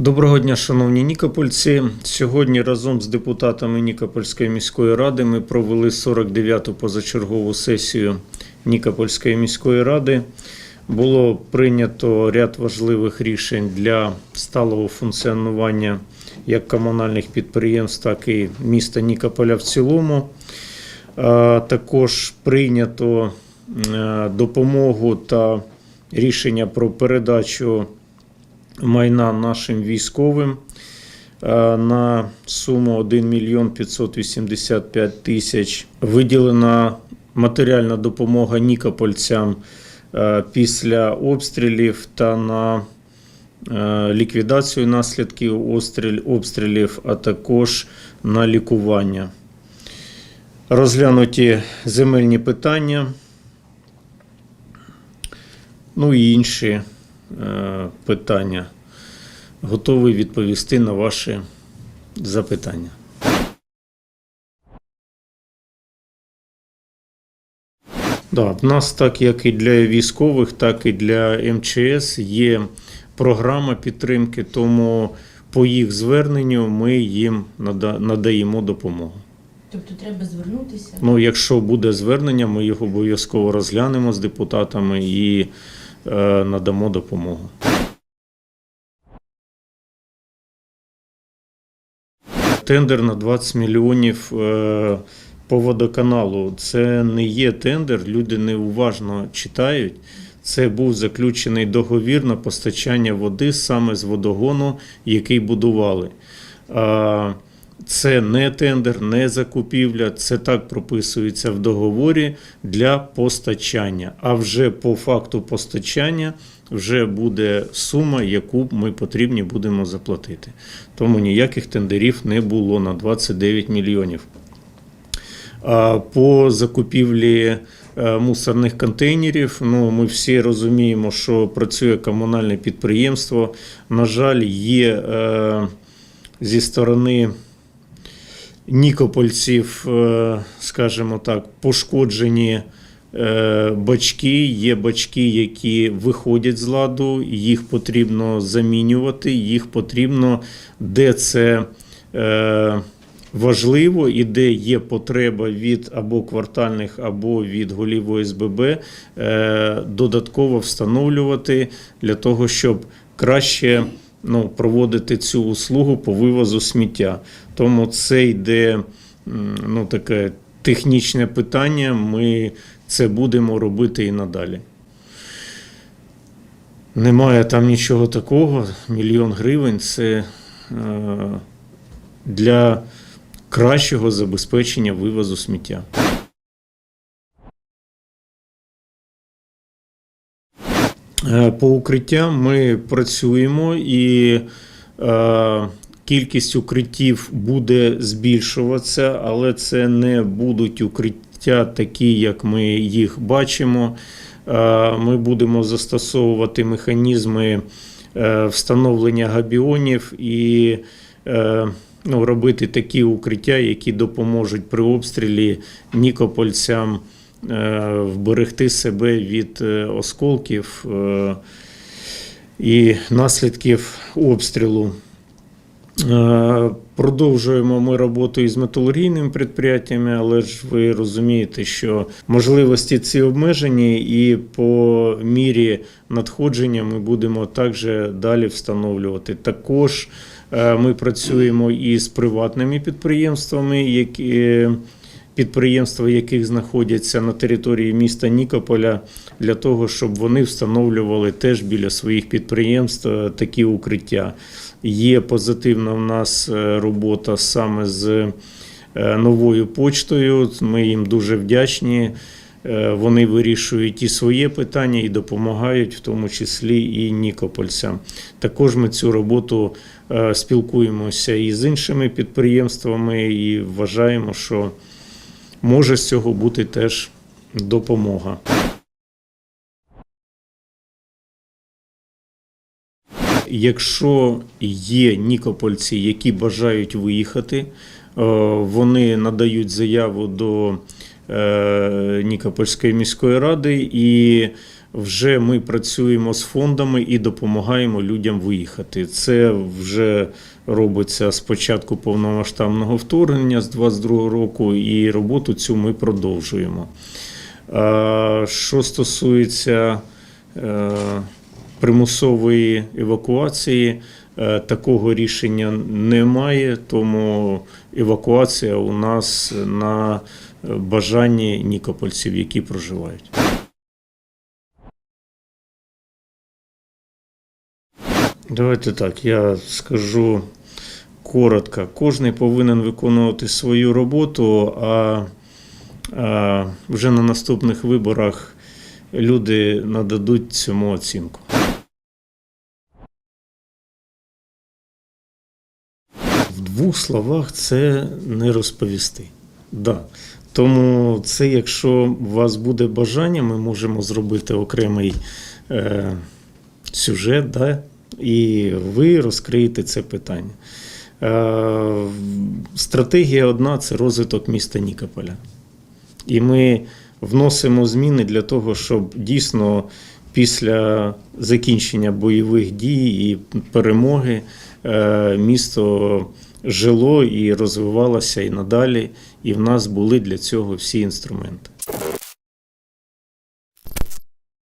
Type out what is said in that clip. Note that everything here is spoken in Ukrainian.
Доброго дня, шановні нікопольці. Сьогодні разом з депутатами Нікопольської міської ради ми провели 49-ту позачергову сесію Нікопольської міської ради. Було прийнято ряд важливих рішень для сталого функціонування як комунальних підприємств, так і міста Нікополя в цілому. Також прийнято е, допомогу та рішення про передачу майна нашим військовим е, на суму 1 мільйон 585 тисяч. Виділена матеріальна допомога нікопольцям е, після обстрілів та на е, ліквідацію наслідків обстрілів, а також на лікування. Розглянуті земельні питання, ну і інші питання. Готовий відповісти на ваші запитання. Да, в нас, так як і для військових, так і для МЧС є програма підтримки, тому по їх зверненню ми їм надаємо допомогу. Тобто треба звернутися. Ну, якщо буде звернення, ми його обов'язково розглянемо з депутатами і е, надамо допомогу. Тендер на 20 мільйонів е, по водоканалу. Це не є тендер, люди неуважно читають. Це був заключений договір на постачання води саме з водогону, який будували. Це не тендер, не закупівля, це так прописується в договорі для постачання. А вже по факту постачання вже буде сума, яку ми потрібні будемо заплатити. Тому ніяких тендерів не було на 29 мільйонів. А По закупівлі е, мусорних контейнерів, ну ми всі розуміємо, що працює комунальне підприємство. На жаль, є е, зі сторони нікопольців, е, скажімо так, пошкоджені е, бачки. Є бачки, які виходять з ладу, їх потрібно замінювати, їх потрібно, де це. е, Важливо і де є потреба від або квартальних, або від голів ОСББ додатково встановлювати для того, щоб краще ну, проводити цю услугу по вивозу сміття. Тому це йде ну, таке технічне питання. Ми це будемо робити і надалі. Немає там нічого такого. Мільйон гривень це е, для кращого забезпечення вивозу сміття. По укриттям ми працюємо і е, кількість укриттів буде збільшуватися, але це не будуть укриття такі, як ми їх бачимо. Е, Ми будемо застосовувати механізми е, встановлення габіонів і е, ну, робити такі укриття, які допоможуть при обстрілі нікопольцям е, вберегти себе від е, осколків е, і наслідків обстрілу. Е, Продовжуємо ми роботу із металургійними підприємствами, але ж ви розумієте, що можливості ці обмежені, і по мірі надходження ми будемо також далі встановлювати. Також е, ми працюємо і з приватними підприємствами, які підприємства, яких знаходяться на території міста Нікополя, для того, щоб вони встановлювали теж біля своїх підприємств е, такі укриття. Є позитивна в нас е, робота саме з е, новою почтою. Ми їм дуже вдячні. Вони вирішують і своє питання, і допомагають, в тому числі і нікопольцям. Також ми цю роботу спілкуємося і з іншими підприємствами, і вважаємо, що може з цього бути теж допомога. Якщо є нікопольці, які бажають виїхати, е, вони надають заяву до е, Нікопольської міської ради, і вже ми працюємо з фондами і допомагаємо людям виїхати. Це вже робиться з початку повномасштабного вторгнення з 22 року, і роботу цю ми продовжуємо. Що стосується е, примусової евакуації, е, такого рішення немає, тому евакуація у нас на бажанні нікопольців, які проживають. Давайте так, я скажу коротко. Кожний повинен виконувати свою роботу, а, а вже на наступних виборах люди нададуть цьому оцінку. В двох словах це не розповісти. Да. Тому це, якщо у вас буде бажання, ми можемо зробити окремий е, сюжет, да, і ви розкриєте це питання. Е, стратегія одна це розвиток міста Нікополя. І ми вносимо зміни для того, щоб дійсно після закінчення бойових дій і перемоги е, місто жило і розвивалося і надалі, і в нас були для цього всі інструменти.